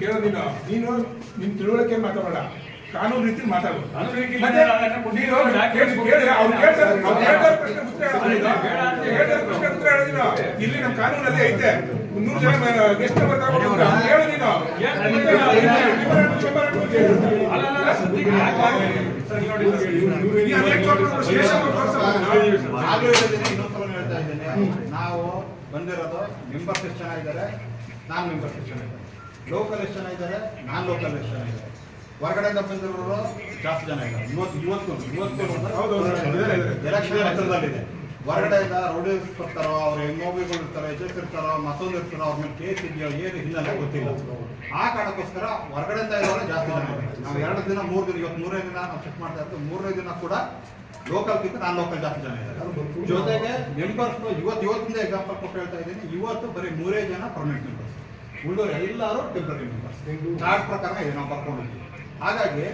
ಕೇಳೋದಿಲ್ಲ ನೀನು ನಿನ್ ತಿಳುವಳಿಕೆ ಮಾತಾಡೋಣ ಕಾನೂನು ರೀತಿ ಮಾತಾಡು ಕಾನೂನು ರೀತಿ ಮತ್ತೆ ಮಾತಾಡೋಣ. ನೀನು ಕೇಳಿ- ಕೇಳಿ, ಅವ್ರು ಕೇಳ್ತಾರೆ, ಅವ್ರು ಕೇಳ್ತಾರೆ ಪ್ರಶ್ನೆ ಉತ್ತರ ಹೇಳೋದಿಲ್ಲ. ಕೇಳ್ತಾರೆ ಪ್ರಶ್ನೆ ಉತ್ತರ ಹೇಳೋದಿಲ್ಲ. ಇಲ್ಲಿ ನಮ್ಮ ಕಾನೂನಲ್ಲಿ ಐತೆ. ಮುನ್ನೂರು ಜನ ಗೆಸ್ಟ್ ಹೇಳ್ತಾ ಇದ್ದೀನಿ. ನಾವು ಬಂದಿರೋದು ಮೆಂಬರ್ಸ್ ಎಷ್ಟು ಜನ ಇದ್ದಾರೆ? ನಾನ್ ಮೆಂಬರ್ಸ್ ಎಷ್ಟು ಜನ ಇದ್ದಾರೆ? ಲೋಕಲ್ ಎಷ್ಟು ಜನ ಇದ್ದಾರೆ? ನಾನ್ ಲೋಕಲ್ ಎಷ್ಟು ಜನ ಇದ್ದಾರೆ? ಹೊರಗಡೆಯಿಂದ ಬಂದಿರೋರು ಜಾಸ್ತಿ ಜನ ಇದ್ದಾರೆ. ಇವತ್ತು ಇವತ್ತು ಇವತ್ತು. ಎಲೆಕ್ಷನ್ ಹತ್ರದಲ್ಲಿದೆ. ಹೊರಗಡೆಯಿಂದ ರೌಡೀಸ್ ಬರ್ತಾರೋ ಅವ್ರ ಎಮ್ಒಬಿಗಳು ಇರ್ತಾರೋ ಎಚ್ ಎಸ್ ಇರ್ತಾರೋ ಮತ್ತೊಂದು ಇರ್ತಾರೋ ಅವ್ರ ಮೇಲೆ ಕೇಸ್ ಇದೆಯೋ ಏನು ಹಿನ್ನೆಲೆ ಗೊತ್ತಿಲ್ಲ. ಆ ಕಾರಣಕ್ಕೋಸ್ಕರ ಹೊರಗಡೆಯಿಂದ ಇರೋರು ಜಾಸ್ತಿ ಜನ ಇದ್ದಾರೆ. ನಾವು ಎರಡು ದಿನ ಮೂರು ದಿನ ಇವತ್ತು ಮೂರನೇ ದಿನ ನಾವು ಚೆಕ್ ಮಾಡ್ತಾ ಇರ್ತೀವಿ. ಮೂರನೇ ದಿನ ಕೂಡ ಲೋಕಲ್ ಗಿಂತ ನಾನ್ ಲೋಕಲ್ ಜಾಸ್ತಿ ಜನ ಇದ್ದಾರೆ. ಜೊತೆಗೆ ಮೆಂಬರ್ಸ್ ಇವತ್ತು ಇವತ್ತಿಂದ ಎಕ್ಸಾಂಪಲ್ ಕೊಟ್ಟು ಹೇಳ್ತಾ ಇದ್ದೀನಿ. ಇವತ್ತು ಬರೀ ಮೂರೇ ಜನ ಪರ್ಮನೆಂಟ್ ಮೆಂಬರ್ಸ್ ಉಳಿದವರು ಎಲ್ಲರೂ ಟೆಂಪ್ರರಿ ಮೆಂಬರ್ಸ್ ಚಾರ್ಟ್ ಪ್ರಕಾರ ಇದೆ ನಾವು ಬರ್ಕೊಂಡಿದ್ದೀವಿ ಹಾಗಾಗಿ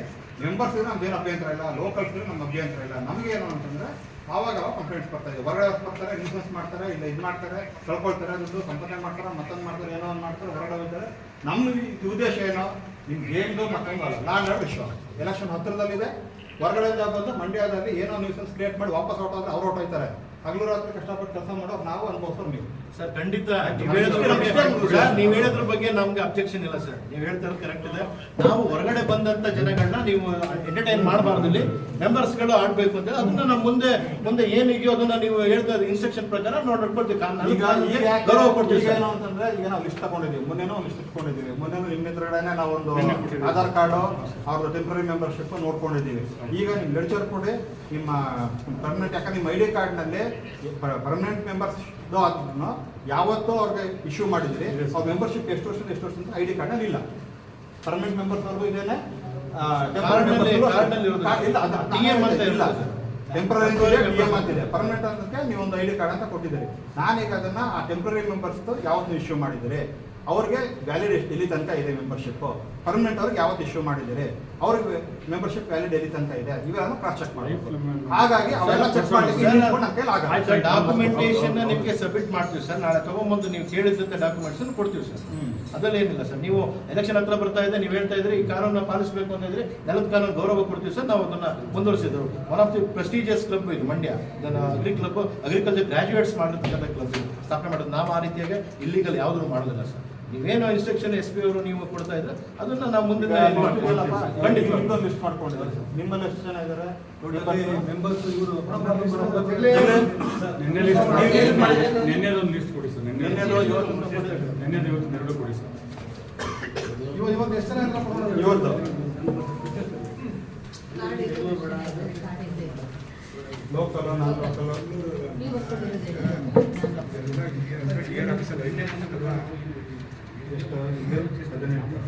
ಮೆಂಬರ್ಸ್ ನಮ್ದು ಏನು ಅಭ್ಯಂತರ ಇಲ್ಲ ಲೋಕಲ್ಸ್ ನಮ್ಮ ಅಭ್ಯಂತರ ಇಲ್ಲ. ನಮ್ಗೆ ಏನು ಅಂತಂದ್ರೆ ಆವಾಗ ಅವಾಗ ಕಂಪ್ಲೇಂಟ್ಸ್ ಬರ್ತಾ ಇದೆ ಹೊರಗಡೆ ಬರ್ತಾರೆ ಇನ್ಸೂರೆನ್ಸ್ ಮಾಡ್ತಾರೆ ಇಲ್ಲ ಇದು ಮಾಡ್ತಾರೆ ಕಳ್ಕೊಳ್ತಾರೆ ದುಡ್ಡು ಸಂಪಾದನೆ ಮಾಡ್ತಾರೆ ಮತ್ತೊಂದು ಮಾಡ್ತಾರೆ ಏನೋ ಒಂದು ಮಾಡ್ತಾರೆ ಹೊರಗಡೆ ಹೋಗ್ತಾರೆ. ನಮ್ಮ ಉದ್ದೇಶ ಏನೋ? ನಿಮ್ಗೆ ಏನು ಮತ್ತೊಂದು ಅಲ್ಲ. ನಾನು ವಿಶ್ವ ಎಲೆಕ್ಷನ್ ಹತ್ತಿರದಲ್ಲಿದೆ ಹೊರಗಡೆಯಿಂದ ಬಂದು ಮಂಡ್ಯದಲ್ಲಿ ಏನೋ ನ್ಯೂಸನ್ಸ್ ಕ್ರಿಯೇಟ್ ಮಾಡಿ ವಾಪಸ್ ಹೊರಟೋದ್ರೆ ಅವ್ರು ಹೊರಟೋಯ್ತಾರೆ. ಹಗಲು ರಾತ್ರಿ ಕಷ್ಟಪಟ್ಟು ಕೆಲಸ ಮಾಡೋ ನಾವು ಅನುಭವಿಸೋರು ನೀವು. ಸರ್ ಖಂಡಿತ ನೀವು ಹೇಳೋದ್ರ ಬಗ್ಗೆ ಸರ್. ನೀವು ಹೇಳೋದ್ರ ಬಗ್ಗೆ ನಮ್ಗೆ ಅಬ್ಜೆಕ್ಷನ್ ಇಲ್ಲ ಸರ್. ನೀವು ಹೇಳ್ತಾ ಕರೆಕ್ಟ್ ಇದೆ. ನಾವು ಹೊರಗಡೆ ಬಂದಂತ ಜನಗಳನ್ನ ನೀವು ಎಂಟರ್ಟೈನ್ ಮಾಡಬಾರ್ದು ಇಲ್ಲಿ. ಮೆಂಬರ್ಸ್ಗಳು ಆಡ್ಬೇಕು ಅಂತ. ಅದನ್ನ ನಮ್ಮ ಮುಂದೆ ಮುಂದೆ ಏನಿದೆಯೋ ಅದನ್ನ ನೀವು ಹೇಳ್ತಾ ಇನ್ಸ್ಟ್ರಕ್ಷನ್ ಪ್ರಕಾರ ನಾವು ನಡ್ಕೊಳ್ತೀವಿ ಕಾನೂನು ಈಗ ಗೌರವ ಕೊಡ್ತೀವಿ ಏನು ಅಂತಂದ್ರೆ ಈಗ ನಾವು ಲಿಸ್ಟ್ ತಗೊಂಡಿದ್ದೀವಿ. ಮೊನ್ನೆನೋ ಲಿಸ್ಟ್ ಇಟ್ಕೊಂಡಿದ್ದೀವಿ. ಮೊನ್ನೆನೂ ನಿಮ್ಮ ಎದುರುಗಡೆನೆ ನಾವು ಒಂದು ಆಧಾರ್ ಕಾರ್ಡು ಅವ್ರದ್ದು ಟೆಂಪ್ರರಿ ಮೆಂಬರ್ಶಿಪ್ ನೋಡ್ಕೊಂಡಿದ್ದೀವಿ. ಈಗ ನಿಮ್ ಲೆಡ್ಜರ್ ಕೊಡಿ ನಿಮ್ಮ ಪರ್ಮನೆಂಟ್ ಯಾಕಂದ್ರೆ ನಿಮ್ಮ ಐ ಡಿ ಕಾರ್ಡ್ನಲ್ಲಿ ಪರ್ಮನೆಂಟ್ ಮೆಂಬರ್ಸ್ ಆದ್ರೂ ಯಾವತ್ತೂ ಅವ್ರಿಗೆ ಇಶ್ಯೂ ಮಾಡಿದ್ರೆ ಅವ್ರ ಮೆಂಬರ್ಶಿಪ್ ಎಷ್ಟು ವರ್ಷದ ಎಷ್ಟು ವರ್ಷದ ಐ ಡಿ ಕಾರ್ಡ್ನಲ್ಲಿ ಇಲ್ಲ. ಪರ್ಮನೆಂಟ್ ಮೆಂಬರ್ಸ್ ಅವ್ರಿಗೂ ಇದೇನೆ ಇಲ್ಲ. ಟೆಂಪ್ರರಿ ಅಂತಿದೆ. ಪರ್ಮನೆಂಟ್ ಅಂತಕ್ಕೆ ನೀವು ಒಂದು ಐ ಡಿ ಕಾರ್ಡ್ ಅಂತ ಕೊಟ್ಟಿದ್ದೀರಿ. ನಾನೀಗ ಅದನ್ನ ಆ ಟೆಂಪ್ರರಿ ಮೆಂಬರ್ಸ್ ಯಾವತ್ತು ಇಶ್ಯೂ ಮಾಡಿದ್ದೀರಿ ಅವ್ರಿಗೆ ವ್ಯಾಲಿಡ್ ಎಷ್ಟು ಎಲ್ಲಿ ತನಕ ಇದೆ ಮೆಂಬರ್ಶಿಪ್ ಪರ್ಮನೆಂಟ್ ಅವ್ರಿಗೆ ಯಾವತ್ತು ಇಶ್ಯೂ ಮಾಡಿದ್ದೀರಿ? ಅವ್ರಿಗೆ ಮೆಂಬರ್ಶಿಪ್ ವ್ಯಾಲಿಡ್ ಎಲ್ಲಿ ತನಕ ಇದೆ? ಇವೆಲ್ಲ ಕ್ರಾಸ್ ಚೆಕ್ ಮಾಡಿ ಹಾಗಾಗಿ ಅವೆಲ್ಲ ಚೆಕ್ ಮಾಡ್ಲಿಕ್ಕೆ ಡಾಕ್ಯುಮೆಂಟೇಶನ್ ನಿಮಗೆ ಸಬ್ಮಿಟ್ ಮಾಡ್ತೀವಿ ಸರ್ ನಾಳೆ ತಗೊಂಬಂದು ನೀವು ಕೇಳಿದಂತ ಡಾಕ್ಯುಮೆಂಟ್ಸ್ ಕೊಡ್ತೀವಿ ಸರ್ ಅದ್ರಲ್ಲಿ ಏನಿಲ್ಲ ಸರ್ ನೀವು ಎಲೆಕ್ಷನ್ ಹತ್ರ ಬರ್ತಾ ಇದೆ ನೀವು ಹೇಳ್ತಾ ಇದ್ರಿ ಈ ಕಾನೂನ ಪಾಲಿಸಬೇಕು ಅಂತ ಇದ್ರೆ ನೆಲದ ಕಾನೂನು ಗೌರವ ಕೊಡ್ತೀವಿ ಸರ್ ನಾವು ಅದನ್ನ ಮುಂದುವರಿಸಿದ್ರು. One of the prestigious club ಇದು ಮಂಡ್ಯ. ಇದನ್ನ ಅಗ್ರಿ ಕ್ಲಬ್ ಅಗ್ರಿಕಲ್ಚರ್ ಗ್ರಾಜುಯೇಟ್ಸ್ ಮಾಡಿರ್ತಕ್ಕಂಥ ಕ್ಲಬ್ ಸ್ಥಾಪನೆ ಮಾಡೋದು ನಾವು ಆ ರೀತಿಯಾಗಿ ಇಲ್ಲಿಗಲ್ ಯಾವುದೂ ಮಾಡೋದಿಲ್ಲ ಸರ್ ನೀವೇನು ಇನ್ಸ್ಟ್ರಕ್ಷನ್ ಎಸ್ ಪಿ ಅವರು ನೀವು ಕೊಡ್ತಾ ಇದ್ರೆ ಅದನ್ನ ನಾವು ಮುಂದೆ ಲಿಸ್ಟ್ ಮಾಡ್ಕೊಂಡಿದ್ದಾರೆ. ನಿಮ್ಮಲ್ಲಿ ಎಷ್ಟು ಜನ ಇದ್ದಾರೆ? ಮೆಂಬರ್ಸ್ ಇವರು ನಿನ್ನೆ ಲಿಸ್ಟ್ ಕೊಡಿ. ನಿನ್ನೆದೊಂದು ಲಿಸ್ಟ್ ಕೊಡಿ ಸರ್. ನಿನ್ನೆ ನಿನ್ನೆದು ಇವತ್ತು ಕೊಡಿ. ಎರಡು ಸರ್. ಇವತ್ತು ಎಷ್ಟು ಜನ? ಇವತ್ತು. ಲೋಕಲ್ ನಾನ್ ಲೋಕಲ್ ಎಷ್ಟು ಹದಿನೆಂಟು